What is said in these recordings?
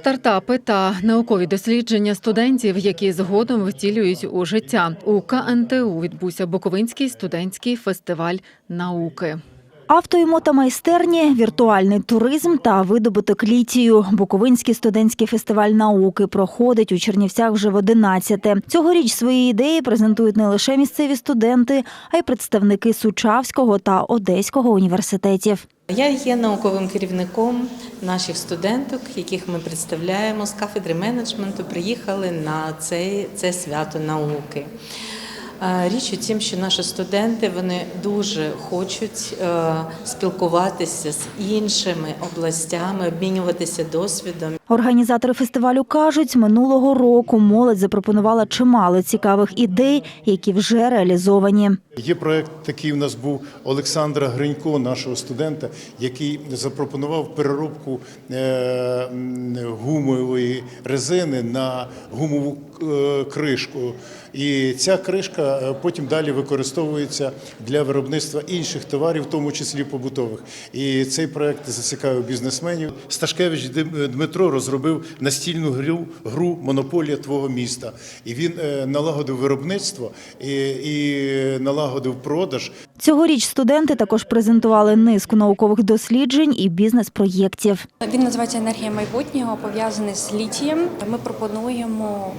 Стартапи та наукові дослідження студентів, які згодом втілюють у життя. У КНТУ відбувся Буковинський студентський фестиваль науки. Авто і мотомайстерні, віртуальний туризм та видобуток літію. Буковинський студентський фестиваль науки проходить у Чернівцях вже в 11-те. Цьогоріч свої ідеї презентують не лише місцеві студенти, а й представники Сучавського та Одеського університетів. Я є науковим керівником наших студенток, яких ми представляємо з кафедри менеджменту. Приїхали на це, це свято науки. Е, Річ у тім, що наші студенти вони дуже хочуть е, спілкуватися з іншими областями, обмінюватися досвідом. Організатори фестивалю кажуть, минулого року молодь запропонувала чимало цікавих ідей, які вже реалізовані. Є проект такий у нас був Олександра Гринько, нашого студента, який запропонував переробку е, гумової резини на гумову кришку. І ця кришка е, потім далі використовується для виробництва інших товарів, в тому числі побутових. І цей проект зацікавив бізнесменів. Сташкевич Дмитро розробив настільну гру, гру Монополія твого міста. І він е, налагодив виробництво і, і налагодив продаж. Цьогоріч студенти також презентували низку наукових досліджень і бізнес-проєктів. Він називається енергія майбутнього, пов'язаний з літієм. Ми пропонуємо,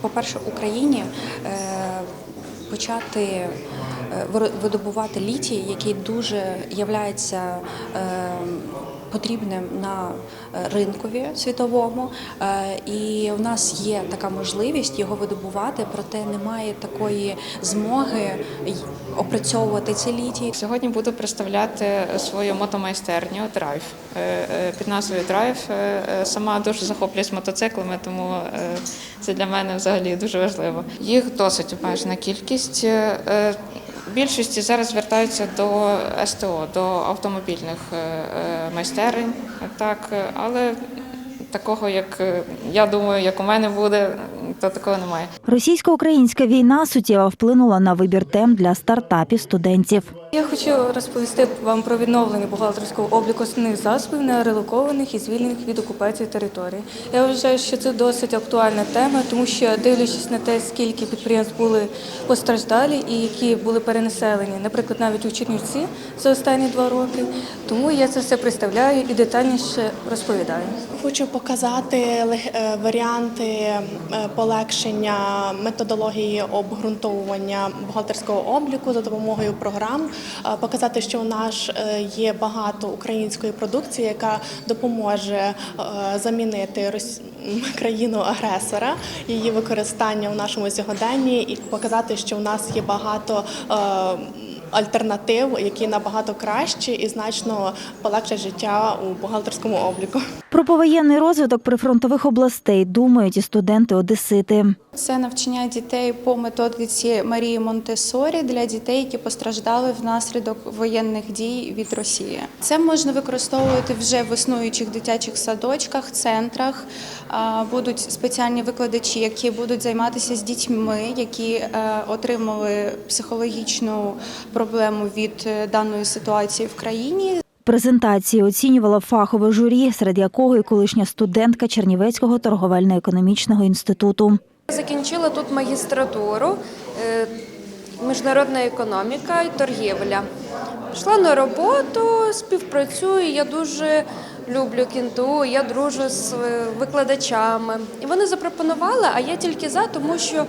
по-перше, Україні е, почати е, видобувати літій, який дуже являється е, потрібним на е, ринкові світовому. Е, І у нас є така можливість його видобувати, проте немає такої змоги опрацьовувати ці літій. Сьогодні буду представляти свою мотомайстерню Драйв Е, під назвою Драйв. Сама дуже захоплююсь мотоциклами, тому це для мене взагалі дуже важливо. Їх досить обмежена кількість. Більшості зараз звертаються до СТО, до автомобільних е, е, майстерень, так, але такого, як е, я думаю, як у мене буде, то такого немає. Російсько-українська війна суттєво вплинула на вибір тем для стартапів студентів. Я хочу розповісти вам про відновлення бухгалтерського обліку основних засобів на релокованих і звільнених від окупації територій. Я вважаю, що це досить актуальна тема, тому що дивлячись на те, скільки підприємств були постраждалі і які були перенаселені, наприклад, навіть у Чернівці за останні два роки. Тому я це все представляю і детальніше розповідаю. Хочу показати е, варіанти е, полегшення методології обґрунтовування бухгалтерського обліку за допомогою програм, е, показати, що у нас е, є багато української продукції, яка допоможе е, замінити країну агресора, її використання у нашому сьогоденні, і показати, що у нас є багато. Альтернатив, які набагато кращі і значно полегшать життя у бухгалтерському обліку. Про повоєнний розвиток прифронтових областей думають і студенти Одесити. Це навчання дітей по методиці Марії Монтесорі для дітей, які постраждали внаслідок воєнних дій від Росії. Це можна використовувати вже в існуючих дитячих садочках, центрах. Будуть спеціальні викладачі, які будуть займатися з дітьми, які е, отримали психологічну проблему від е, даної ситуації в країні. Презентації оцінювала фахове журі, серед якого і колишня студентка Чернівецького торговельно-економічного інституту. Закінчила тут магістратуру, е, міжнародна економіка і торгівля. Пішла на роботу, співпрацюю. Я дуже люблю кінту, я дружу з е, викладачами. І вони запропонували, а я тільки за, тому що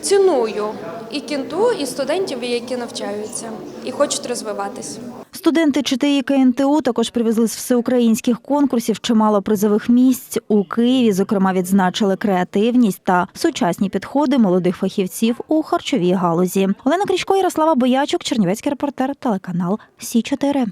ціную і кінту, і студентів, які навчаються, і хочуть розвиватись. Студенти ЧТІ КНТУ також привезли з всеукраїнських конкурсів чимало призових місць. У Києві, зокрема, відзначили креативність та сучасні підходи молодих фахівців у харчовій галузі. Олена Крічко, Ярослава Боячук, Чернівецький репортер, телеканал Сі 4